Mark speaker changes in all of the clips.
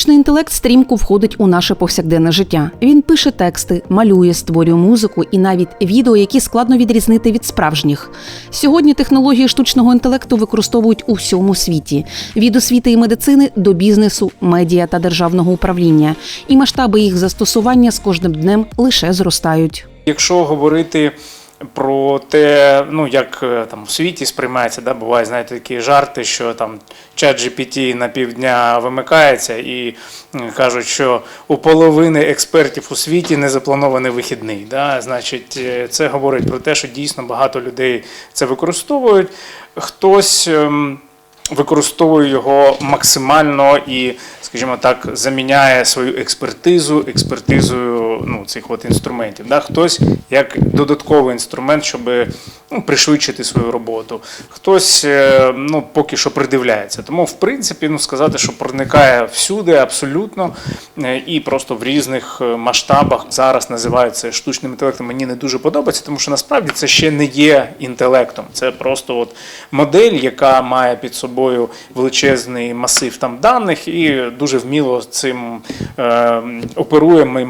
Speaker 1: Штучний інтелект стрімко входить у наше повсякденне життя. Він пише тексти, малює, створює музику і навіть відео, які складно відрізнити від справжніх. Сьогодні технології штучного інтелекту використовують у всьому світі: від освіти і медицини до бізнесу, медіа та державного управління. І масштаби їх застосування з кожним днем лише зростають.
Speaker 2: Якщо говорити про те, ну як е, там у світі сприймається, да, буває, знаєте, такі жарти, що там чат GPT на півдня вимикається і кажуть, що у половини експертів у світі не запланований вихідний. Да? Значить, е, це говорить про те, що дійсно багато людей це використовують. Хтось. ем, Використовує його максимально і, скажімо так, заміняє свою експертизу експертизою ну, цих от інструментів. Да? Хтось як додатковий інструмент, щоб ну, пришвидшити свою роботу. Хтось е, ну, поки що придивляється. Тому, в принципі, ну, сказати, що проникає всюди абсолютно е, і просто в різних е, масштабах зараз називають штучним інтелектом. Мені не дуже подобається, тому що насправді це ще не є інтелектом. Це просто от модель, яка має під собою величезний масив там даних і дуже вміло цим е, оперує, ма-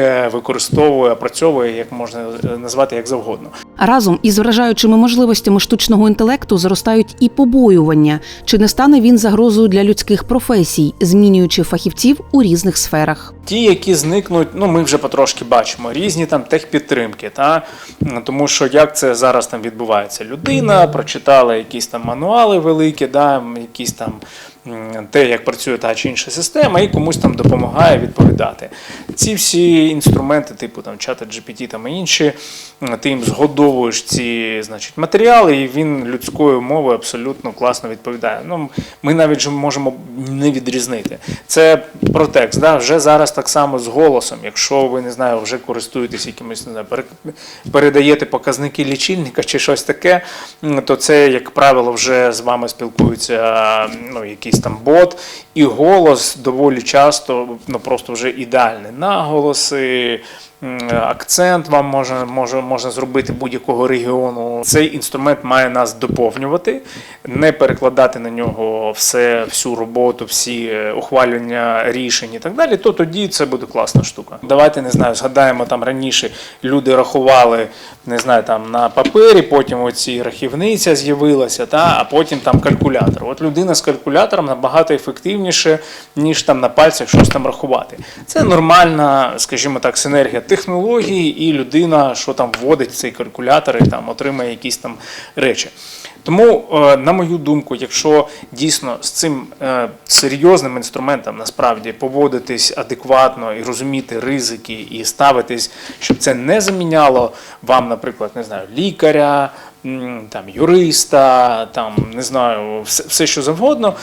Speaker 2: маніпулює, використовує, опрацьовує, як можна е, назвати як завгодно.
Speaker 1: Разом із вражаючими можливостями штучного інтелекту зростають і побоювання, чи не стане він загрозою для людських професій, змінюючи фахівців у різних сферах.
Speaker 2: Ті, які зникнуть, ну ми вже потрошки бачимо різні там техпідтримки, та тому що як це зараз там відбувається? Людина прочитала якісь там мануали великі, да, якісь там те, як працює та чи інша система, і комусь там допомагає відповідати. Ці всі інструменти, типу там чата GPT там і інші, ти їм згодовуєш ці значить, матеріали, і він людською мовою абсолютно класно відповідає. Ну, ми навіть можемо не відрізнити. Це про текст. Да? Вже зараз так само з голосом. Якщо ви не знаю, вже користуєтесь якимось не знаю, передаєте показники лічильника чи щось таке, то це, як правило, вже з вами спілкується ну, якийсь там бот, і голос доволі часто ну, просто вже ідеальний. Наголоси. Акцент вам може, може, можна зробити будь-якого регіону. Цей інструмент має нас доповнювати, не перекладати на нього все, всю роботу, всі е, ухвалювання рішень і так далі, то тоді це буде класна штука. Давайте не знаю, згадаємо там раніше люди рахували, не знаю, там на папері, потім оці рахівниця з'явилася, та, а потім там калькулятор. От людина з калькулятором набагато ефективніше, ніж там на пальцях щось там рахувати. Це нормальна, скажімо так, синергія технологій, і людина, що там вводить цей калькулятор і там отримає якісь там речі. Тому, е, на мою думку, якщо дійсно з цим е, серйозним інструментом насправді поводитись адекватно і розуміти ризики, і ставитись, щоб це не заміняло вам, наприклад, не знаю, лікаря, там юриста, там не знаю, все, все що завгодно,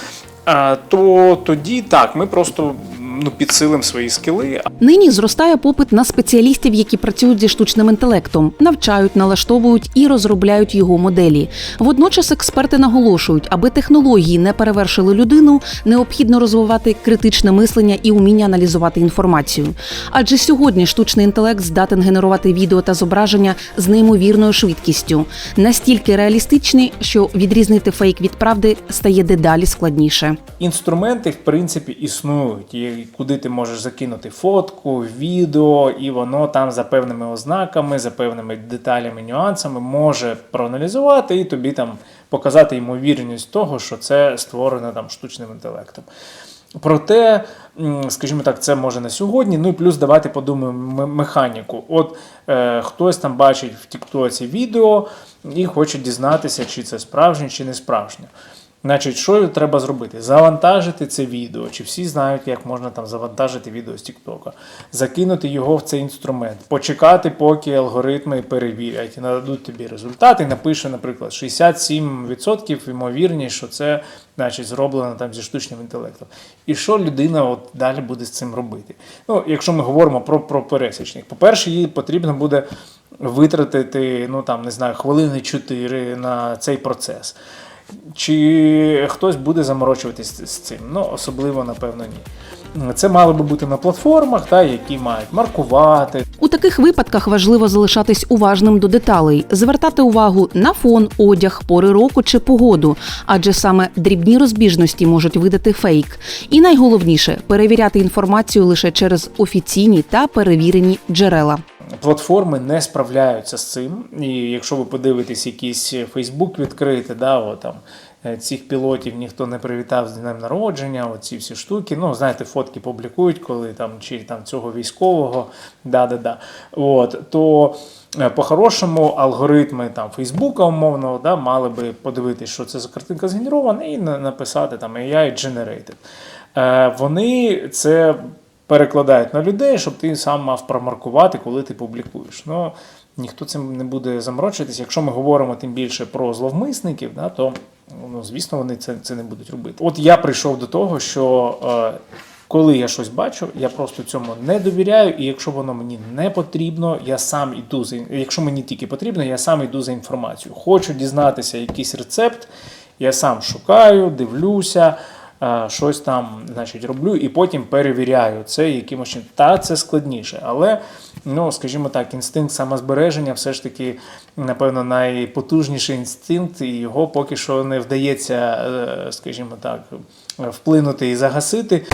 Speaker 2: то тоді так, ми просто ну, підсилимо свої скіли,
Speaker 1: Нині зростає попит на спеціалістів, які працюють зі штучним інтелектом, навчають, налаштовують і розробляють його моделі. Водночас експерти наголошують, аби технології не перевершили людину, необхідно розвивати критичне мислення і уміння аналізувати інформацію. Адже сьогодні штучний інтелект здатен генерувати відео та зображення з неймовірною швидкістю, настільки реалістичні, що відрізнити фейк від правди стає дедалі складніше.
Speaker 2: Інструменти, в принципі, існують, і куди ти можеш закинути фотку, відео, і воно там за певними ознаками, за певними деталями, нюансами може проаналізувати і тобі там показати ймовірність того, що це створено там штучним інтелектом. Проте, скажімо так, це може на сьогодні. Ну і плюс давайте подумаємо механіку. От е, хтось там бачить в Тіктоці відео і хоче дізнатися, чи це справжнє, чи не справжнє. Значить, що треба зробити? Завантажити це відео. Чи всі знають, як можна там завантажити відео з Тіктока, закинути його в цей інструмент, почекати, поки алгоритми перевірять і нададуть тобі результати. Напише, наприклад, 67% ймовірність, що це значить, зроблено там зі штучним інтелектом. І що людина от далі буде з цим робити? Ну, якщо ми говоримо про, про пересічних, по-перше, їй потрібно буде витратити, ну там не знаю, хвилини 4 на цей процес. Чи хтось буде заморочуватись з цим? Ну, особливо, напевно, ні. Це мало би бути на платформах, та, які мають маркувати,
Speaker 1: У таких випадках важливо залишатись уважним до деталей, звертати увагу на фон, одяг, пори року чи погоду, адже саме дрібні розбіжності можуть видати фейк. І найголовніше перевіряти інформацію лише через офіційні та перевірені джерела.
Speaker 2: Платформи не справляються з цим. І якщо ви подивитесь якийсь Фейсбук відкрити, да, о, там, е, цих пілотів ніхто не привітав з днем народження, оці всі штуки. Ну, знаєте, фотки публікують, коли там чи там цього військового, да-да-да. От, то е, по-хорошому алгоритми там Фейсбука умовно да, мали би подивитись, що це за картинка згенерована, і на- написати там AI generated. Е, Вони це перекладають на людей, щоб ти сам мав промаркувати, коли ти публікуєш. Ну, ніхто цим не буде заморочитись. Якщо ми говоримо тим більше про зловмисників, да, то ну, звісно вони це, це не будуть робити. От я прийшов до того, що е, коли я щось бачу, я просто цьому не довіряю, і якщо воно мені не потрібно, я сам іду за якщо мені тільки потрібно, я сам йду за інформацією. Хочу дізнатися якийсь рецепт, я сам шукаю, дивлюся. Е, Щось там, значить, роблю і потім перевіряю це якимось чином. Та це складніше, але ну, скажімо так, інстинкт самозбереження все ж таки, напевно, найпотужніший інстинкт, і його поки що не вдається, е, скажімо так, вплинути і загасити.